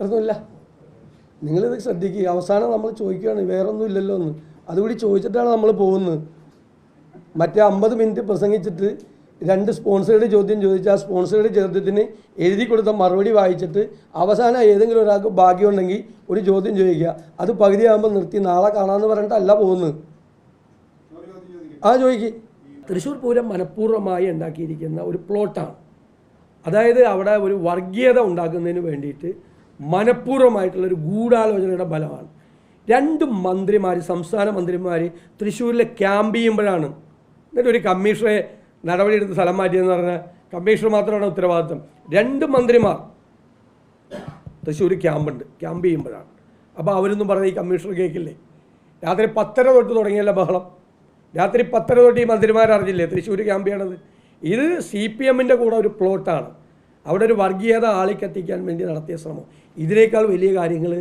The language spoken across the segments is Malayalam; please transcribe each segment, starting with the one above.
ഒന്നുമില്ല നിങ്ങളിത് ശ്രദ്ധിക്കുക അവസാനം നമ്മൾ ചോദിക്കുകയാണ് വേറൊന്നും ഇല്ലല്ലോ എന്ന്. അതുകൂടി ചോദിച്ചിട്ടാണ് നമ്മൾ പോകുന്നത്. മറ്റേ അമ്പത് മിനിറ്റ് പ്രസംഗിച്ചിട്ട് രണ്ട് സ്പോൺസേഡ് ചോദ്യം ചോദിച്ചാൽ ആ സ്പോൺസേഡ് ചോദ്യത്തിന് എഴുതി കൊടുത്ത മറുപടി വായിച്ചിട്ട് അവസാനം ഏതെങ്കിലും ഒരാൾക്ക് ഭാഗ്യമുണ്ടെങ്കിൽ ഒരു ചോദ്യം ചോദിക്കുക. അത് പകുതിയാകുമ്പോൾ നിർത്തി നാളെ കാണാമെന്ന് പറഞ്ഞിട്ടല്ല പോകുന്നത്. ആ ചോദിക്ക്. തൃശ്ശൂർ പൂരം മനഃപൂർവമായി ഉണ്ടാക്കിയിരിക്കുന്ന ഒരു പ്ലോട്ടാണ്. അതായത് അവിടെ ഒരു വർഗീയത ഉണ്ടാക്കുന്നതിന് വേണ്ടിയിട്ട് മനഃപൂർവമായിട്ടുള്ളൊരു ഗൂഢാലോചനയുടെ ഫലമാണ്. രണ്ട് മന്ത്രിമാർ സംസ്ഥാന മന്ത്രിമാർ തൃശ്ശൂരിലെ ക്യാമ്പ് ചെയ്യുമ്പോഴാണ് എന്നിട്ട് ഒരു കമ്മീഷണറെ നടപടിയെടുത്ത് സ്ഥലം മാറ്റിയെന്ന് പറഞ്ഞാൽ കമ്മീഷണർ മാത്രമാണ് ഉത്തരവാദിത്വം. രണ്ട് മന്ത്രിമാർ തൃശ്ശൂർ ക്യാമ്പുണ്ട് ക്യാമ്പ് ചെയ്യുമ്പോഴാണ്. അപ്പോൾ അവരൊന്നും പറഞ്ഞ ഈ കമ്മീഷണർ കേൾക്കില്ലേ? രാത്രി പത്തര തൊട്ട് തുടങ്ങിയല്ല ബഹളം. രാത്രി പത്തര തൊട്ട് ഈ മന്ത്രിമാർ അറിഞ്ഞില്ലേ തൃശ്ശൂർ ക്യാമ്പ് ചെയ്യണത്? ഇത് സി പി എമ്മിന്റെ കൂടെ ഒരു പ്ലോട്ടാണ്. അവിടെ ഒരു വർഗീയത ആളിക്കത്തിക്കാൻ വേണ്ടി നടത്തിയ ശ്രമം. ഇതിനേക്കാൾ വലിയ കാര്യങ്ങൾ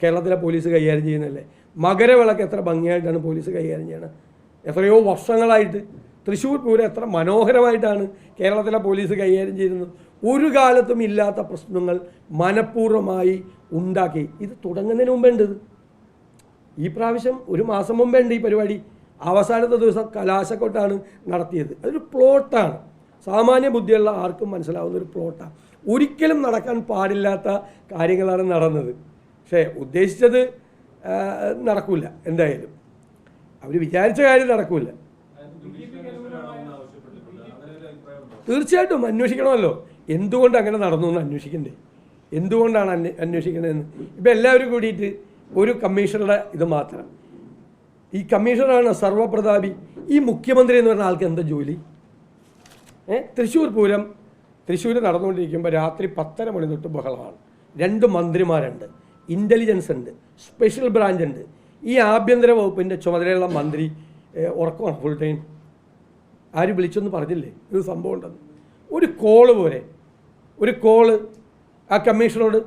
കേരളത്തിലെ പോലീസ് കൈകാര്യം ചെയ്യുന്നല്ലേ മകരവിളക്ക് എത്ര ഭംഗിയായിട്ടാണ് പോലീസ് കൈകാര്യം ചെയ്യുന്നത് എത്രയോ വർഷങ്ങളായിട്ട് തൃശ്ശൂർ പൂരം എത്ര മനോഹരമായിട്ടാണ് കേരളത്തിലെ പോലീസ് കൈകാര്യം ചെയ്യുന്നത്. ഒരു കാലത്തും ഇല്ലാത്ത പ്രശ്നങ്ങൾ മനഃപൂർവമായി ഉണ്ടാക്കി. ഇത് തുടങ്ങുന്നതിന് മുമ്പേണ്ടത് ഈ പ്രാവശ്യം ഒരു മാസം മുമ്പേ ഉണ്ട് ഈ പരിപാടി. അവസാനത്തെ ദിവസം കലാശക്കൊട്ടാണ് നടത്തിയത്. അതൊരു പ്ലോട്ടാണ്. സാമാന്യ ബുദ്ധിയുള്ള ആർക്കും മനസ്സിലാവുന്ന ഒരു പ്ലോട്ടാണ് ഒരിക്കലും നടക്കാൻ പാടില്ലാത്ത കാര്യങ്ങളാണ് നടന്നത്. പക്ഷേ ഉദ്ദേശിച്ചത് നടക്കില്ല നടക്കൂല എന്തായാലും. അവർ വിചാരിച്ച കാര്യം നടക്കില്ല തീർച്ചയായിട്ടും അന്വേഷിക്കണമല്ലോ. എന്തുകൊണ്ട് അങ്ങനെ നടന്നു എന്ന് അന്വേഷിക്കണ്ടേ? എന്തുകൊണ്ടാണ് അന്വേ- അന്വേഷിക്കണതെന്ന്? ഇപ്പം എല്ലാവരും കൂടിയിട്ട് ഒരു കമ്മീഷണറുടെ ഇത് മാത്രം. ഈ കമ്മീഷണറാണ് സർവപ്രതാപി. ഈ മുഖ്യമന്ത്രി എന്ന് പറഞ്ഞ ആൾക്ക് എന്താ ജോലി? തൃശ്ശൂർ പൂരം തൃശ്ശൂർ നടന്നുകൊണ്ടിരിക്കുമ്പോൾ രാത്രി പത്തര മണി തൊട്ട് ബഹളമാണ്. രണ്ട് മന്ത്രിമാരുണ്ട്. ഇന്റലിജൻസ് ഉണ്ട്. സ്പെഷ്യൽ ബ്രാഞ്ച് ഉണ്ട്. ഈ ആഭ്യന്തര വകുപ്പിന്റെ ചുമതലയുള്ള മന്ത്രി ഉറക്കമാണ് ഫുൾ ടൈം ആര് വിളിച്ചൊന്നും പറഞ്ഞില്ലേ? ഇത് സംഭവം ഉണ്ടെന്ന്. ഒരു കോൾ പോലെ ഒരു കോൾ ആ കമ്മീഷണറോട്.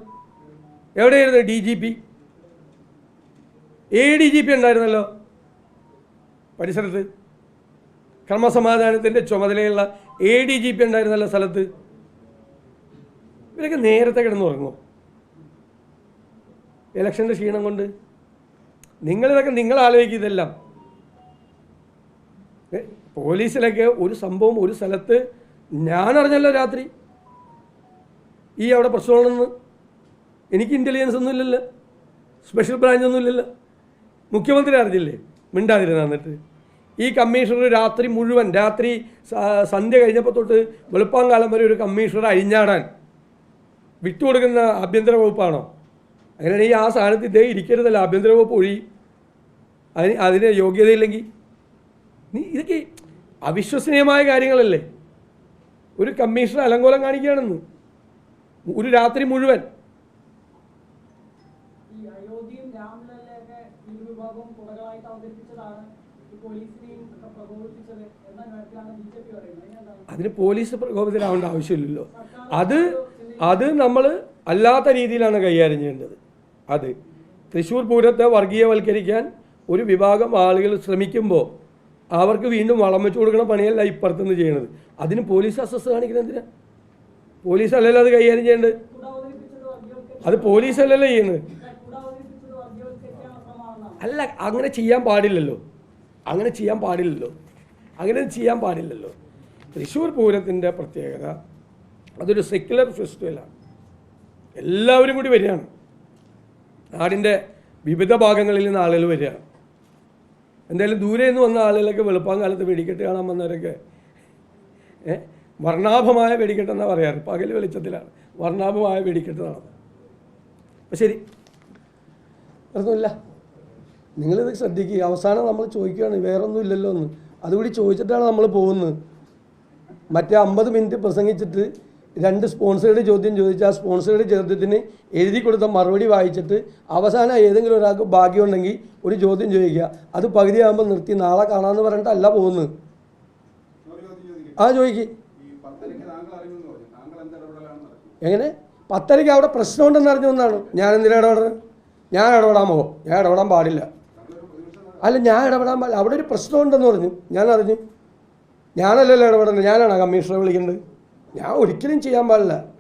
എവിടെയായിരുന്നു D G P A D G P ഉണ്ടായിരുന്നല്ലോ. പരിസരത്ത്. ക്രമസമാധാനത്തിന്റെ ചുമതലയുള്ള എ ഡി ജി പി ഉണ്ടായിരുന്നല്ല സ്ഥലത്ത്. ഇവരൊക്കെ നേരത്തെ കിടന്നുറങ്ങുമോ ഇലക്ഷന്റെ ക്ഷീണം കൊണ്ട്. നിങ്ങളിതൊക്കെ നിങ്ങൾ ആലോചിക്കും ഇതെല്ലാം. പോലീസിലൊക്കെ ഒരു സംഭവം ഒരു സ്ഥലത്ത് ഞാൻ അറിഞ്ഞല്ലോ രാത്രി. ഈ അവിടെ പ്രശ്നമാണെന്ന് എനിക്ക് ഇന്റലിജൻസ് ഒന്നും ഇല്ലല്ലോ. സ്പെഷ്യൽ ബ്രാഞ്ച് ഒന്നും മുഖ്യമന്ത്രി അറിഞ്ഞില്ലേ? മിണ്ടാതിരുന്ന എന്നിട്ട്. ഈ കമ്മീഷണർ രാത്രി മുഴുവൻ രാത്രി സന്ധ്യ കഴിഞ്ഞപ്പോൾ തൊട്ട് വെളുപ്പാങ്കാലം വരെ ഒരു കമ്മീഷണർ അഴിഞ്ഞാടാൻ. വിട്ടുകൊടുക്കുന്ന ആഭ്യന്തര വകുപ്പാണോ? അങ്ങനെയാണെങ്കിൽ ആ സ്ഥാനത്ത് ഇതേ ഇരിക്കരുതല്ലോ. ആഭ്യന്തര വകുപ്പ് ഒഴി. അതിന് അതിന് യോഗ്യതയില്ലെങ്കിൽ. നീ ഇതൊക്കെ അവിശ്വസനീയമായ കാര്യങ്ങളല്ലേ. ഒരു കമ്മീഷണർ അലങ്കോലം കാണിക്കുകയാണെന്ന്. ഒരു രാത്രി മുഴുവൻ. ഈ അയോധ്യയും അതിന് പോലീസ് പ്രകോപിതരാവേണ്ട ആവശ്യമില്ലല്ലോ. അത് അത് നമ്മൾ അല്ലാത്ത രീതിയിലാണ് കൈകാര്യം ചെയ്യേണ്ടത് അത് തൃശ്ശൂർ പൂരത്തെ വർഗീയവൽക്കരിക്കാൻ ഒരു വിഭാഗം ആളുകൾ ശ്രമിക്കുമ്പോൾ അവർക്ക് വീണ്ടും വളം വെച്ച് കൊടുക്കുന്ന പണിയല്ല ഇപ്പുറത്തുനിന്ന് ചെയ്യണത്. അതിന് പോലീസ് അസ്വസ്ഥ കാണിക്കുന്നത് എന്തിനാ? പോലീസ് അല്ലല്ലോ അത് കൈകാര്യം ചെയ്യേണ്ടത് അത് പോലീസ് അല്ലല്ലോ ചെയ്യുന്നത് അല്ല അങ്ങനെ ചെയ്യാൻ പാടില്ലല്ലോ. അങ്ങനെ ചെയ്യാൻ പാടില്ലല്ലോ. അങ്ങനെ ചെയ്യാൻ പാടില്ലല്ലോ. തൃശ്ശൂർ പൂരത്തിന്റെ പ്രത്യേകത അതൊരു സെക്യുലർ ഫെസ്റ്റിവലാണ് എല്ലാവരും കൂടി വരികയാണ്. നാടിന്റെ വിവിധ ഭാഗങ്ങളിൽ നിന്ന് ആളുകൾ വരികയാണ്. എന്തായാലും ദൂരെ നിന്ന് വന്ന ആളുകളൊക്കെ വെളുപ്പാങ്കാലത്ത് വെടിക്കെട്ട് കാണാൻ വന്നവരൊക്കെ വർണാഭമായ വെടിക്കെട്ടെന്നാണ് പറയാറ്. പകൽ വെളിച്ചത്തിലാണ്. വർണാഭമായ വെടിക്കെട്ട് നടന്നത്. ശരി. ഒന്നുമില്ല നിങ്ങളിത് ശ്രദ്ധിക്കുക അവസാനം നമ്മൾ ചോദിക്കുകയാണ് വേറൊന്നും ഇല്ലല്ലോ എന്ന്. അതുകൂടി ചോദിച്ചിട്ടാണ് നമ്മൾ പോകുന്നത്. മറ്റേ അമ്പത് മിനിറ്റ് പ്രസംഗിച്ചിട്ട് രണ്ട് സ്പോൺസറുടെ ചോദ്യം ചോദിച്ചാൽ ആ സ്പോൺസറുടെ ചോദ്യത്തിന് എഴുതി കൊടുത്ത മറുപടി വായിച്ചിട്ട് അവസാനം ഏതെങ്കിലും ഒരാൾക്ക് ഭാഗ്യമുണ്ടെങ്കിൽ ഒരു ചോദ്യം ചോദിക്കുക. അത് പകുതിയാകുമ്പോൾ നിർത്തി നാളെ കാണാമെന്ന് പറഞ്ഞിട്ടല്ല പോകുന്നത്. ആ ചോദിക്ക്. എങ്ങനെ? പത്തരയ്ക്ക് അവിടെ പ്രശ്നമുണ്ടെന്ന് അറിഞ്ഞു എന്നാണ് ഞാൻ എന്തിനാ ഇടപെടുന്നത് ഞാൻ ഇടപെടാൻ പോകും ഞാൻ ഇടപെടാൻ പാടില്ല. അല്ല ഞാൻ ഇടപെടാൻ പാടില്ല. അവിടെ ഒരു പ്രശ്നമുണ്ടെന്ന് പറഞ്ഞു. ഞാൻ അറിഞ്ഞു. ഞാനല്ലല്ലോ ഇടപെടുന്നത് ഞാനാണ് കമ്മീഷണറെ വിളിക്കേണ്ടത്? ഞാൻ ഒരിക്കലും ചെയ്യാൻ പാടില്ല.